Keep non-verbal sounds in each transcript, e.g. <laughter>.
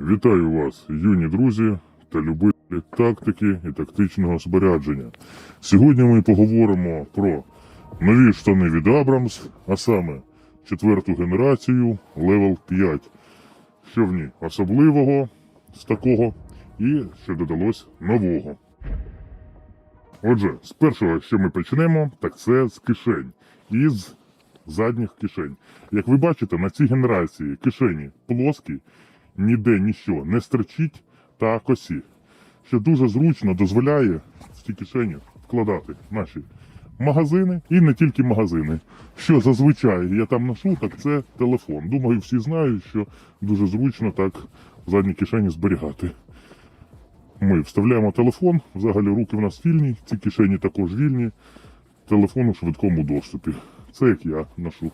Вітаю вас, юні друзі та любителі тактики і тактичного спорядження. Сьогодні ми поговоримо про нові штани від Абрамс, а саме четверту генерацію Level 5. Що в ній особливого з такого і що додалось нового. Отже, з першого, що ми почнемо, так це з кишень. Із задніх кишень. Як ви бачите, на цій генерації кишені плоскі, ніде нічого не стерчить та косі, що дуже зручно дозволяє в ці кишені вкладати наші магазини і не тільки магазини. Що зазвичай я там ношу, так це телефон. Думаю, всі знають, що дуже зручно так в задній кишені зберігати. Ми вставляємо телефон, взагалі руки в нас вільні, ці кишені також вільні. Телефон у швидкому доступі. Це як я ношу.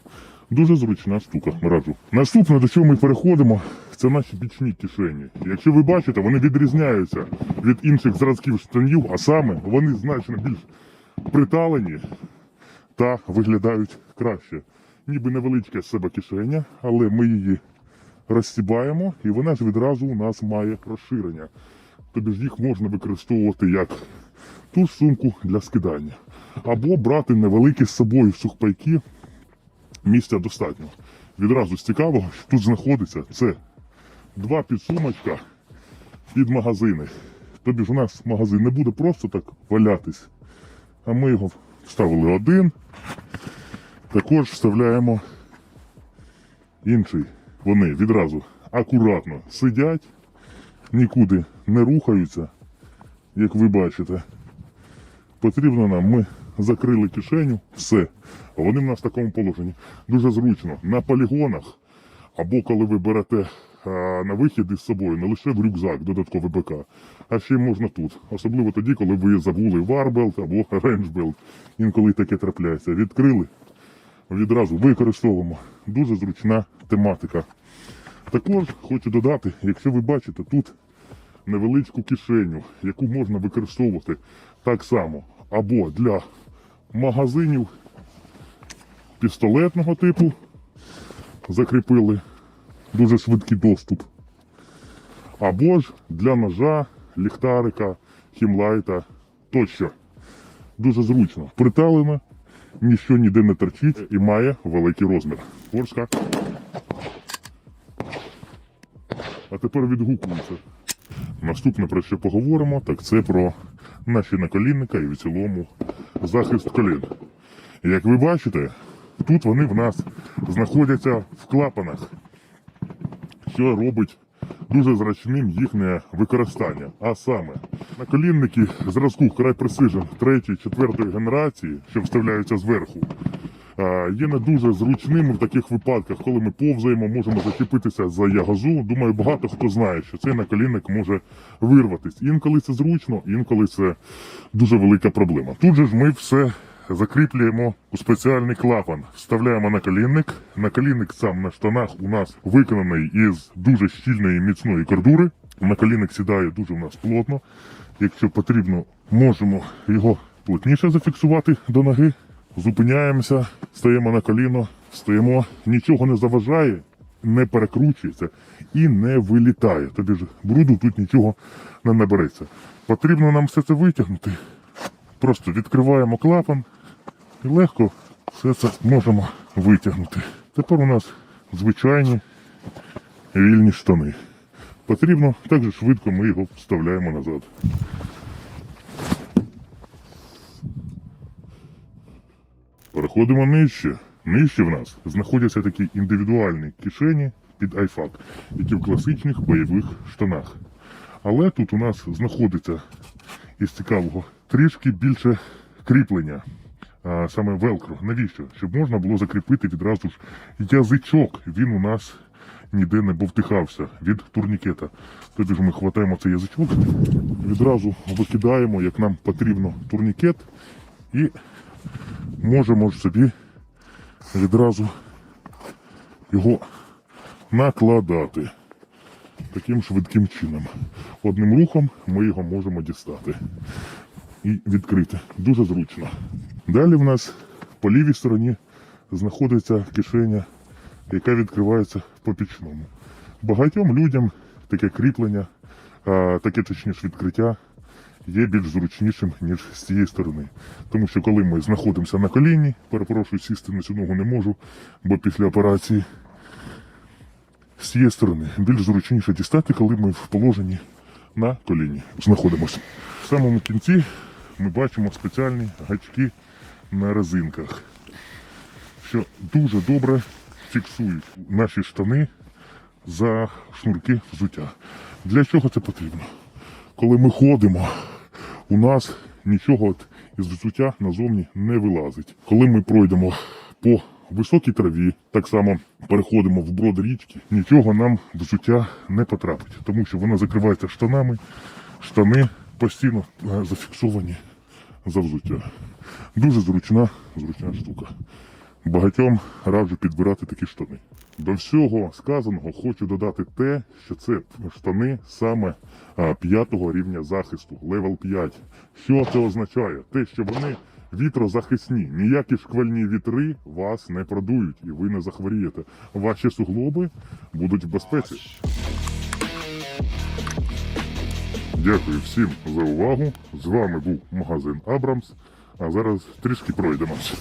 Дуже зручна штука, раджу. Наступне, до чого ми переходимо, це наші бічні кишені. Якщо ви бачите, вони відрізняються від інших зразків штанів, а саме вони значно більш приталені та виглядають краще. Ніби невеличка з себе кишеня, але ми її розсібаємо, і вона ж відразу у нас має розширення. Тобі ж їх можна використовувати як ту сумку для скидання. Або брати невеликі з собою сухпайки, місця достатньо. Відразу з цікавого, що тут знаходиться, це два підсумочка під магазини. Тобі ж у нас магазин не буде просто так валятись, а ми його вставили один. Також вставляємо інший. Вони відразу акуратно сидять, нікуди не рухаються, як ви бачите. Потрібно нам, ми закрили кишеню, все. Вони в нас в такому положенні. Дуже зручно. На полігонах, або коли ви берете на вихід із собою, не лише в рюкзак, додатковий БК, а ще й можна тут. Особливо тоді, коли ви забули варбелт або <laughs> рейнджбелт. Інколи таке трапляється. Відкрили, відразу використовуємо. Дуже зручна тематика. Також хочу додати, якщо ви бачите тут невеличку кишеню, яку можна використовувати так само або для магазинів пістолетного типу, закріпили дуже швидкий доступ, або ж для ножа, ліхтарика, хімлайта тощо. Дуже зручно. Приталено, ніщо ніде не торчить і має великий розмір. Поршка. А тепер відгукується. Наступне про що поговоримо, так це про наші наколінника і в цілому захист колін. Як ви бачите, тут вони в нас знаходяться в клапанах, що робить дуже зрачним їхнє використання. А саме наколінники зразку край Precision 3-4 генерації, що вставляються зверху, є не дуже зручними в таких випадках, коли ми повзаємо, можемо зачепитися за ягозу. Думаю, багато хто знає, що цей наколінник може вирватися. Інколи це зручно, інколи це дуже велика проблема. Тут же ж ми все закріплюємо у спеціальний клапан, вставляємо наколінник. Наколінник сам на штанах у нас виконаний із дуже щільної міцної кордури. Наколінник сідає дуже у нас плотно. Якщо потрібно, можемо його плотніше зафіксувати до ноги. Зупиняємося, стаємо на коліно, стоїмо, нічого не заважає, не перекручується і не вилітає. Тобі ж бруду тут нічого не набереться. Потрібно нам все це витягнути. Просто відкриваємо клапан і легко все це можемо витягнути. Тепер у нас звичайні вільні штани. Потрібно так же швидко ми його вставляємо назад. Переходимо нижче. Нижче в нас знаходяться такі індивідуальні кишені під айфак, які в класичних бойових штанах. Але тут у нас знаходиться із цікавого трішки більше кріплення, саме велкро. Навіщо? Щоб можна було закріпити відразу ж язичок. Він у нас ніде не бовтихався від турнікета. Тобі ж ми хватаємо цей язичок, відразу викидаємо, як нам потрібно турнікет, і можемо ж собі відразу його накладати таким швидким чином. Одним рухом ми його можемо дістати і відкрити. Дуже зручно. Далі в нас по лівій стороні знаходиться кишеня, яка відкривається по пічному. Багатьом людям таке кріплення, таке точніше відкриття є більш зручнішим, ніж з цієї сторони. Тому що коли ми знаходимося на коліні, перепрошую, сісти на цю ногу не можу, бо після операції з цієї сторони більш зручніше дістати, коли ми в положенні на коліні знаходимося. В самому кінці ми бачимо спеціальні гачки на резинках, що дуже добре фіксують наші штани за шнурки взуття. Для чого це потрібно? Коли ми ходимо, у нас нічого із взуття назовні не вилазить. Коли ми пройдемо по високій траві, так само переходимо в брод річки, нічого нам взуття не потрапить, тому що вона закривається штанами, штани постійно е, зафіксовані за взуття. Дуже зручна, зручна штука. Багатьом раджу підбирати такі штани. До всього сказаного хочу додати те, що це штани саме п'ятого рівня захисту, левел 5. Що це означає? Те, що вони вітрозахисні. Ніякі шквальні вітри вас не продують і ви не захворієте. Ваші суглоби будуть в безпеці. Дякую всім за увагу. З вами був магазин Абрамс. А зараз трішки пройдемося.